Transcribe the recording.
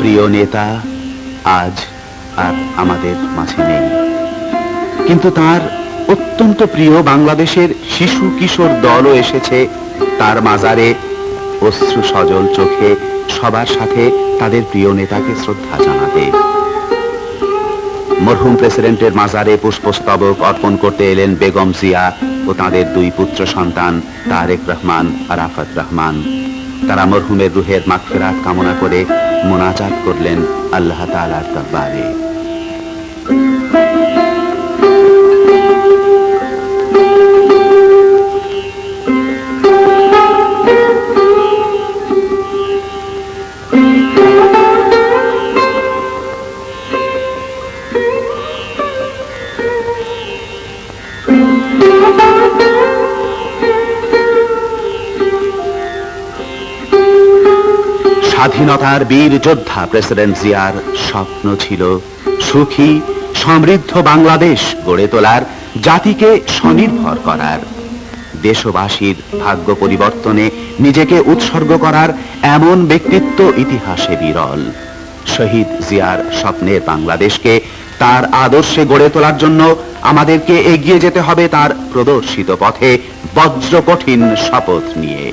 প্রিয় নেতা আজ আর আমাদের মাঝে নেই। কিন্তু তার অত্যন্ত প্রিয় বাংলাদেশের শিশু কিশোর দলও এসেছে তার মাজারে। অশ্রু সজল চোখে সবার সাথে তাদের প্রিয় নেতাকে শ্রদ্ধা জানাতে মরহুম প্রেসিডেন্টের মাজারে পুষ্পস্তবক অর্পণ করতে এলেন বেগম জিয়া ও তাদের দুই পুত্র সন্তান তারেক রহমান রহমান। তারা মরহুমের রুহের মাগফিরাত কামনা করে মোনাজাত করলেন আল্লাহ তাআলার দরবারে স্বাধীনতার বীর যোদ্ধা প্রেসিডেন্ট জিয়ার স্বপ্ন ছিল সুখী, সমৃদ্ধ বাংলাদেশ গড়ে তোলার, জাতিকে স্বনির্ভর করার। দেশবাসীর ভাগ্য পরিবর্তনে নিজেকে উৎসর্গ করার এমন ব্যক্তিত্ব ইতিহাসে বিরল। শহীদ জিয়ার স্বপ্নের বাংলাদেশকে তার আদর্শে গড়ে তোলার জন্য আমাদেরকে এগিয়ে যেতে হবে তার প্রদর্শিত পথে বজ্র কঠিন শপথ নিয়ে।